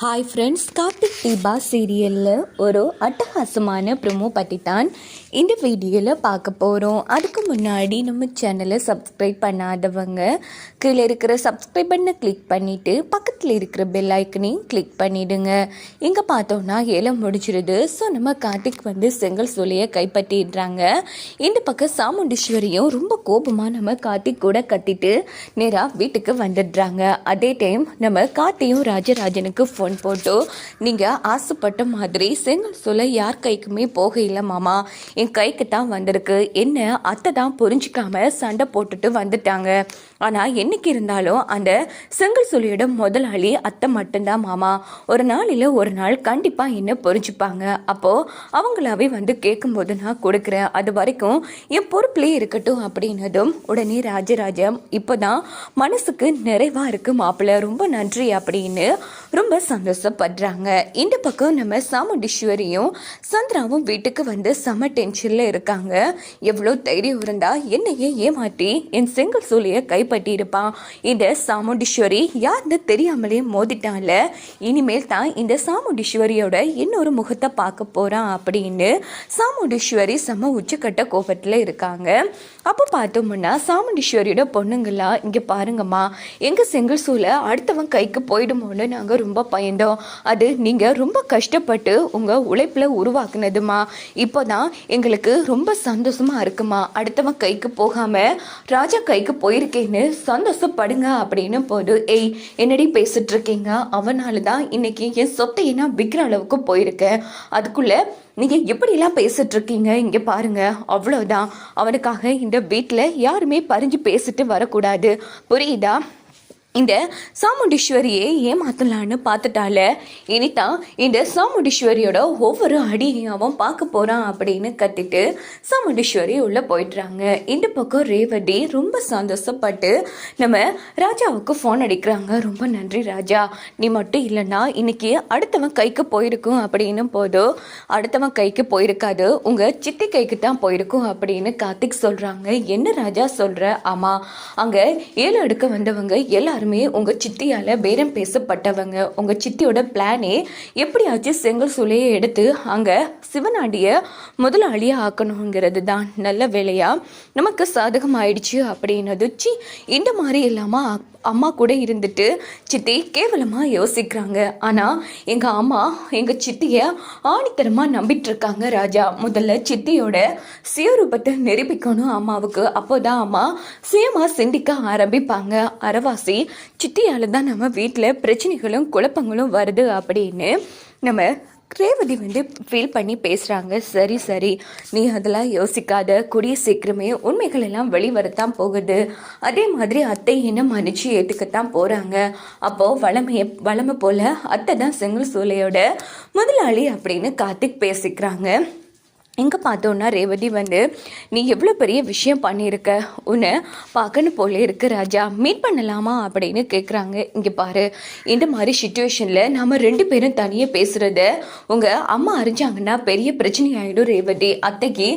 Hi friends Karthik Deepa சீரியலில் ஒரு அட்டகாசமான ப்ரொமோ பற்றி தான் இந்த வீடியோவில் பார்க்க போகிறோம் அதுக்கு முன்னாடி நம்ம சேனலை சப்ஸ்கிரைப் பண்ணாதவங்க கீழே இருக்கிற சப்ஸ்கிரைப் பண்ணை கிளிக் பண்ணிவிட்டு பக்கத்தில் இருக்கிற பெல் ஐக்கனையும் கிளிக் பண்ணிவிடுங்க இங்கே பார்த்தோன்னா ஏலம் முடிச்சிருது ஸோ நம்ம கார்த்திக் வந்து செங்கல் சோலையை கைப்பற்றிடுறாங்க. இந்த பக்கம் சாமுண்டீஸ்வரியும் ரொம்ப கோபமாக நம்ம கார்த்திக் கூட கத்திட்டு நேராக வீட்டுக்கு வந்துடுறாங்க. அதே டைம் நம்ம கார்த்தியும் ராஜராஜனுக்கு ஃபோன் போட்டு நீங்கள் ஆசைப்பட்ட மாதிரி செங்கல் சொல்ல யார் கைக்குமே போக இல்லை மாமா. என் கைக்கு தான் வந்திருக்கு. என்ன அத்தை தான் புரிஞ்சிக்காம சண்டை போட்டுட்டு வந்துட்டாங்க. ஆனால் என்னைக்கு இருந்தாலும் அந்த செங்கல் சொல்லியோட முதலாளி அத்தை மட்டும்தான் மாமா. ஒரு நாளில் ஒரு நாள் கண்டிப்பாக என்ன பொறிச்சுப்பாங்க அப்போது அவங்களாவே வந்து கேட்கும்போது நான் கொடுக்குறேன். அது வரைக்கும் என் பொறுப்புலேயே இருக்கட்டும் அப்படின்னதும் உடனே ராஜராஜம் இப்போதான் மனசுக்கு நிறைவாக இருக்குது மாப்பிள்ளை. ரொம்ப நன்றி அப்படின்னு ரொம்ப சந்தோஷப்படுறாங்க. இந்த பக்கம் நம்ம சாமுண்டீஸ்வரியும் சந்திராவும் வீட்டுக்கு வந்து செம டென்ஷனில் இருக்காங்க. எவ்வளோ தைரியம் இருந்தால் என்னையே ஏமாற்றி என் செங்கல் சூழியை கை இருப்பான் இந்த சாமுண்டீஸ்வரி யாருன்னு தெரியாமலே மோதிட்டான்ல. இனிமேல் தான் இந்த சாமுண்டீஸ்வரியோட இன்னொரு முகத்தை பார்க்க போகிறான் அப்படின்னு சாமுண்டீஸ்வரி செம்ம உச்சக்கட்ட கோபத்தில் இருக்காங்க. அப்போ பார்த்தோம்னா சாமுண்டீஸ்வரியோட பொண்ணுங்களா இங்கே பாருங்கம்மா எங்கள் செங்கல் சூளை அடுத்தவன் கைக்கு போயிடுமோன்னு நாங்கள் ரொம்ப பயந்தோம். அது நீங்கள் ரொம்ப கஷ்டப்பட்டு உங்கள் உழைப்பில் உருவாக்குனதுமா. இப்போ தான் எங்களுக்கு ரொம்ப சந்தோஷமாக இருக்குமா. அடுத்தவன் கைக்கு போகாமல் ராஜா கைக்கு போயிருக்கேன்னு சந்தோஷப்படுங்க அப்படின்னு போது ஏய் என்னடி பேசிட்டு இருக்கீங்க அவனால தான் இன்னைக்கு என் சொத்தை என்ன விற்கிற அளவுக்கு போயிருக்கேன் அதுக்குள்ளே நீங்கள் எப்படிலாம் பேசிட்டு இருக்கீங்க இங்கே பாருங்க. அவ்வளோதான் அவனுக்காக இந்த வீட்டில் யாருமே பறிஞ்சு பேசிட்டு வரக்கூடாது. புரியுதா? இந்த சாமுண்டீஸ்வரியை ஏமாத்தலான்னு பார்த்துட்டால? இனிதான் இந்த சாமுண்டீஸ்வரியோட ஒவ்வொரு அடியையும் பார்க்க போகிறான் அப்படின்னு கத்திட்டு சாமுண்டீஸ்வரி உள்ளே போயிடுறாங்க. இந்த பக்கம் ரேவதி ரொம்ப சந்தோஷப்பட்டு நம்ம ராஜாவுக்கு ஃபோன் அடிக்கிறாங்க. ரொம்ப நன்றி ராஜா. நீ மட்டும் இல்லைன்னா இன்னைக்கு அடுத்தவன் கைக்கு போயிருக்கும் அப்படின்னு போதும் அடுத்தவன் கைக்கு போயிருக்காது. உங்கள் சித்தி கைக்கு தான் போயிருக்கும் அப்படின்னு கார்த்திக் சொல்கிறாங்க என்ன ராஜா சொல்கிற ஆமாம் அங்கே ஏழு அடுக்க வந்தவங்க எல்லாருமே எல்லாருமே உங்கள் சித்தியால் பேரம் பேசப்பட்டவங்க. உங்கள் சித்தியோட பிளானே எப்படியாச்சும் செங்கல் சூளையை எடுத்து அங்கே சிவனாண்டிய முதலாளியாக ஆக்கணுங்கிறது தான் நல்ல வேலையாக நமக்கு சாதகம் ஆயிடுச்சு அப்படின்னது சி இந்த மாதிரி இல்லாமல் அம்மா கூட இருந்துட்டு சித்தி கேவலமாக யோசிக்கிறாங்க. ஆனால் எங்கள் அம்மா எங்கள் சித்தியை ஆணித்தரமாக நம்பிட்டு இருக்காங்க ராஜா. முதல்ல சித்தியோட சுயரூபத்தை நிரூபிக்கணும் அம்மாவுக்கு. அப்போதான் அம்மா சுயமாக சிந்திக்க ஆரம்பிப்பாங்க. அரவாசி சித்தியால் தான் நம்ம வீட்டில் பிரச்சனைகளும் குழப்பங்களும் வருது அப்படின்னு நம்ம ரேவதி வந்து ஃபீல் பண்ணி பேசுகிறாங்க சரி சரி. நீ அதெல்லாம் யோசிக்காத. கூடிய சீக்கிரமே உண்மைகள் எல்லாம் வெளிவரத்தான் போகுது. அதே மாதிரி அத்தை என்ன மன்னிச்சு ஏற்றுக்கத்தான் போகிறாங்க அப்போது வளமையை வளமை போல் அத்தை தான் செங்கல் சூளையோட முதலாளி அப்படின்னு கார்த்திக் பேசிக்கிறாங்க. எங்கே பார்த்தோன்னா ரேவதி வந்து நீ எவ்வளோ பெரிய விஷயம் பண்ணியிருக்க? உன்னை பார்க்கணும் போல இருக்கு ராஜா. மீட் பண்ணலாமா? அப்படின்னு கேட்குறாங்க இங்கே பாரு இந்த மாதிரி சுச்சுவேஷனில் நாம் ரெண்டு பேரும் தனியாக பேசுகிறத உங்கள் அம்மா அறிஞ்சாங்கன்னா பெரிய பிரச்சனை ஆகிடும் ரேவதி. அத்தைக்கு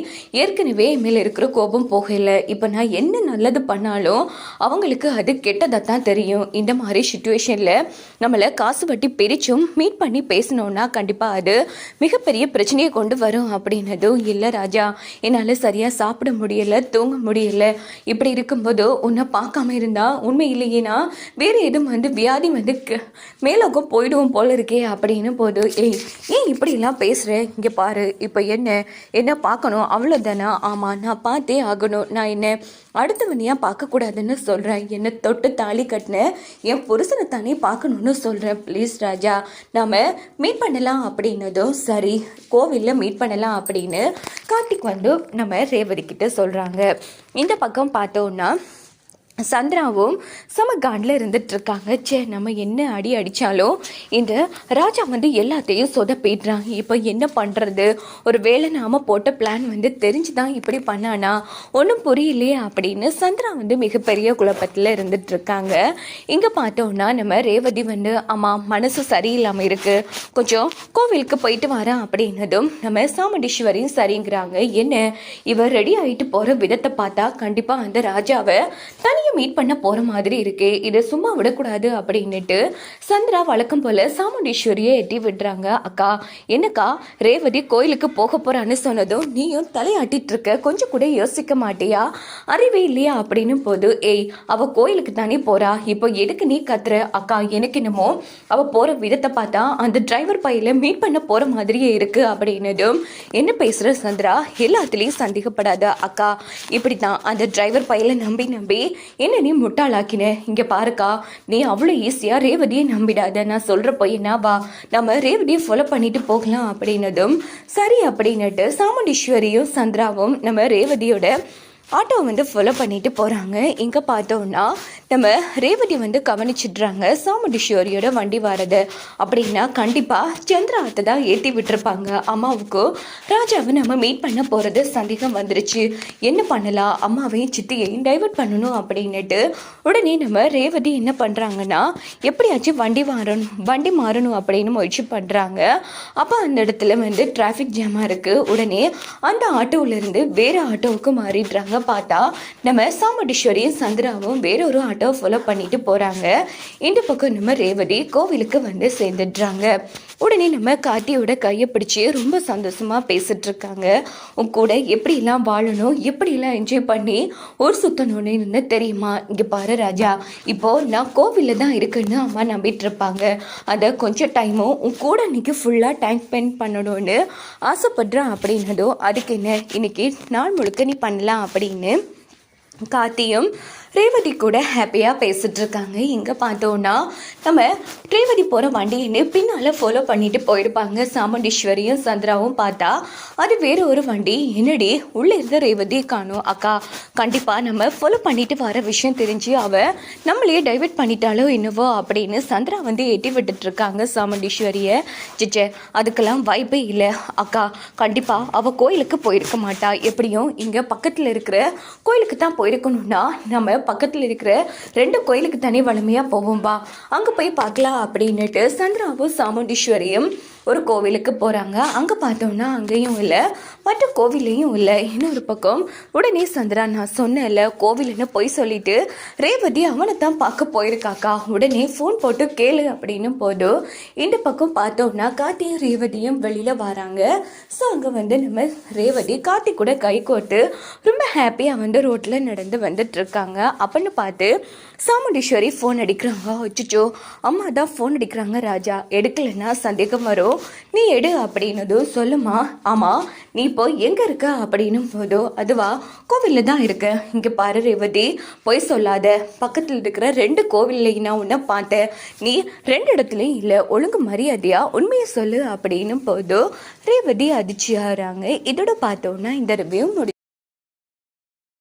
ஏற்கனவே மேலே இருக்கிற கோபம் போகலை. இப்போ நான் என்ன நல்லது பண்ணாலும் அவங்களுக்கு அது கெட்டதாக தான் தெரியும். இந்த மாதிரி சுச்சுவேஷனில் நம்மளை காசு வட்டி பிரிச்சும் மீட் பண்ணி பேசினோன்னா கண்டிப்பாக அது மிகப்பெரிய பிரச்சனையை கொண்டு வரும் அப்படின்னதும் இல்லை ராஜா. என்னால் சரியாக சாப்பிட முடியல தூங்க முடியல. இப்படி இருக்கும்போது உன்னை பார்க்காம இருந்தா உண்மையிலேயேனா வேறு எதுவும் வந்து வியாதி வந்து க- போயிடுவோம் போல இருக்கே அப்படின்னு போது ஏய் ஏன் இப்படிலாம் பேசுகிற இங்கே பாரு இப்போ என்ன? என்ன பார்க்கணும்? அவ்வளோதானா ஆமாம் நான் பார்த்தே ஆகணும். நான் என்ன அடுத்தவனையாக பார்க்கக்கூடாதுன்னு சொல்கிறேன் என்னை தொட்டு தாலி கட்டின என் புருஷனை தானே பார்க்கணுன்னு சொல்கிறேன் ப்ளீஸ் ராஜா. நாம் மீட் பண்ணலாம் அப்படின்னதும் சரி. கோவிலில் மீட் பண்ணலாம் அப்படின்னு கார்த்திக் வந்து நம்ம ரேவதி கிட்ட சொல்கிறாங்க இந்த பக்கம் பார்த்தோன்னா சந்திராவும் சமகாண்டில் காண்டில் இருந்துட்டு ச்சே நம்ம என்ன அடி அடித்தாலும் இந்த ராஜா வந்து எல்லாத்தையும் சொதப்பிடுறான் இப்போ என்ன பண்ணுறது ஒரு வேலை நாம போட்ட பிளான் வந்து தெரிஞ்சு தான் இப்படி பண்ணானா? ஒன்றும் புரியலையே அப்படின்னு சந்திரா வந்து மிகப்பெரிய குழப்பத்தில் இருந்துட்டுருக்காங்க இங்கே பார்த்தோன்னா நம்ம ரேவதி வந்து ஆமாம் மனசு சரியில்லாமல் இருக்குது கொஞ்சம் கோவிலுக்கு போயிட்டு வரேன். அப்படின்னதும் நம்ம சாமுண்டீஸ்வரியும் சரிங்கிறாங்க. என்ன? இவர் ரெடி ஆகிட்டு போகிற விதத்தை பார்த்தா கண்டிப்பாக அந்த ராஜாவை தனி அவளையும் மீட் பண்ண போற மாதிரி இருக்கே. இதை சும்மா விடக்கூடாது அப்படின்னுட்டு சந்திரா வழக்கம் போல சாமுண்டீஸ்வரியை எட்டி விடுறாங்க. அக்கா என்னக்கா ரேவதி கோயிலுக்கு போக போறான்னு சொன்னதும் நீயும் தலையாட்டிட்டு இருக்க. கொஞ்சம் கூட யோசிக்க மாட்டியா? அறிவே இல்லையா அப்படின்னு போது ஏய் அவ கோயிலுக்கு தானே போறா. இப்போ எதுக்கு நீ கத்துற? அக்கா எனக்கு என்னமோ அவ போற விதத்தை பார்த்தா அந்த டிரைவர் பையில மீட் பண்ண போற மாதிரியே இருக்கு. அப்படின்னதும் என்ன பேசுற சந்திரா? எல்லாத்துலயும் சந்தேகப்படாத. அக்கா இப்படித்தான் அந்த டிரைவர் பையில நம்பி நம்பி என்ன நீ முட்டாளாக்கின? இங்க பாருக்கா நீ அவ்வளோ ஈஸியா ரேவதியை நம்பிடாத. நான் சொல்ற பையனா வா நம்ம ரேவதியை ஃபாலோ பண்ணிட்டு போகலாம் அப்படின்னதும் சரி அப்படின்னுட்டு சாமுண்டீஸ்வரியும் சந்திராவும் நம்ம ரேவதியோட ஆட்டோ வந்து ஃபாலோ பண்ணிட்டு போகிறாங்க எங்கே பார்த்தோம்னா நம்ம ரேவதி வந்து கவனிச்சிடுறாங்க சாமுண்டிஷோரியோட வண்டி வரது. அப்படின்னா கண்டிப்பாக சந்திராத்தை தான் ஏற்றி விட்டுருப்பாங்க. அம்மாவுக்கு ராஜாவை நம்ம மீட் பண்ண போகிறது சந்தேகம் வந்துருச்சு. என்ன பண்ணலாம்? அம்மாவையும் சித்தியையும் டைவர்ட் பண்ணணும் அப்படின்னுட்டு உடனே நம்ம ரேவதி என்ன பண்ணுறாங்கன்னா எப்படியாச்சும் வண்டி மாறணும் வண்டி மாறணும் அப்படின்னு முயற்சி பண்ணுறாங்க அப்போ அந்த இடத்துல வந்து டிராஃபிக் ஜாமாக இருக்குது உடனே அந்த ஆட்டோவிலேருந்து வேறு ஆட்டோவுக்கு மாறிடுறாங்க. பார்த்தா நம்ம சாமுண்டீஸ்வரியும் சந்திராவும் வேற ஒரு ஆட்டோ ஃபாலோ பண்ணிட்டு போகிறாங்க இந்த பக்கம் நம்ம ரேவதி கோவிலுக்கு வந்து சேர்ந்துடுறாங்க. உடனே நம்ம கார்த்தியோட கையை பிடிச்சி ரொம்ப சந்தோஷமா பேசிட்டு இருக்காங்க. உன் கூட எப்படிலாம் வாழணும் எப்படிலாம் என்ஜாய் பண்ணி ஒரு சுத்தணும்னு தெரியுமா? இங்கே பாரு ராஜா இப்போ நான் கோவிலில் தான் இருக்குன்னு அம்மா நம்பிட்டு இருப்பாங்க. அதை கொஞ்சம் டைமும் உன் கூட இன்னைக்கு ஃபுல்லாக டைம் ஸ்பெண்ட் பண்ணணும்னு ஆசைப்படுறான் அப்படின்னதும் அதுக்கு என்ன? இன்னைக்கு நாள் முழுக்க நீ பண்ணலாம் அப்படின்னு கார்த்தியும் ரேவதி கூட ஹாப்பியாக பேசிகிட்ருக்காங்க இருக்காங்க பார்த்தோன்னா நம்ம ரேவதி போகிற வண்டின்னு பின்னால் ஃபாலோ பண்ணிட்டு போயிருப்பாங்க. சாமுண்டீஸ்வரியும் சந்திராவும் பார்த்தா அது வேறு ஒரு வண்டி. என்னடி உள்ளே இருந்த ரேவதி காணும். அக்கா கண்டிப்பாக நம்ம ஃபாலோ பண்ணிட்டு வர விஷயம் தெரிஞ்சு அவள் நம்மளையே டைவெர்ட் பண்ணிட்டாலோ என்னவோ அப்படின்னு சந்திரா வந்து எட்டி விட்டுட்ருக்காங்க சாமுண்டீஸ்வரியை. ஜிச்சே அதுக்கெல்லாம் வாய்ப்பே இல்லை. அக்கா கண்டிப்பாக அவள் கோயிலுக்கு போயிருக்க மாட்டா. எப்படியும் இங்கே பக்கத்தில் இருக்கிற கோயிலுக்கு தான் போயிருக்கணும்னா நம்ம பக்கத்தில் இருக்கிற ரெண்டு கோயிலுக்கு தனி வலிமையாக போவோம்பா. அங்கே போய் பார்க்கலாம் அப்படின்னுட்டு சந்திராவும் சாமுண்டீஸ்வரியும் ஒரு கோவிலுக்கு போகிறாங்க அங்கே பார்த்தோம்னா அங்கேயும் இல்லை. மற்ற கோவிலையும் இல்லை. இன்னொரு பக்கம் உடனே சந்திரா நான் சொன்னேன்ல கோவில்னு போய் சொல்லிட்டு ரேவதி அவனை தான் பார்க்க போயிருக்காக்கா. உடனே ஃபோன் போட்டு கேளு அப்படின்னு போதும் இந்த பக்கம் பார்த்தோம்னா கார்த்தியும் ரேவதியும் வெளியில் வராங்க. ஸோ அங்கே வந்து நம்ம ரேவதி கார்த்தி கூட கை கோட்டு ரொம்ப ஹாப்பியாக வந்து ரோட்டில் நடந்து வந்துட்டுருக்காங்க அப்படின்னு பார்த்து சாமுண்டீஸ்வரி ஃபோன் அடிக்கிறாங்க. அச்சுச்சோ அம்மா தான் ஃபோன் அடிக்கிறாங்க ராஜா. எடுக்கலைன்னா சந்தேகம் வரும். நீ எடு அப்படின்னதும் சொல்லுமா? ஆமாம் நீ இப்போ எங்கே இருக்க அப்படின்னும் போதோ அதுவா? கோவிலில் தான் இருக்க. இங்கே பாரு ரேவதி பொய் சொல்லாத. பக்கத்தில் இருக்கிற ரெண்டு கோவில்லையும் நான் உன்னை பார்த்தேன். நீ ரெண்டு இடத்துலையும் இல்லை ஒழுங்கு மரியாதையா உண்மையை சொல்லு அப்படின்னும் போதோ ரேவதி அதிர்ச்சியாகிறாங்க. இதோட பார்த்தோன்னா இந்த ரிவ்யூ முடி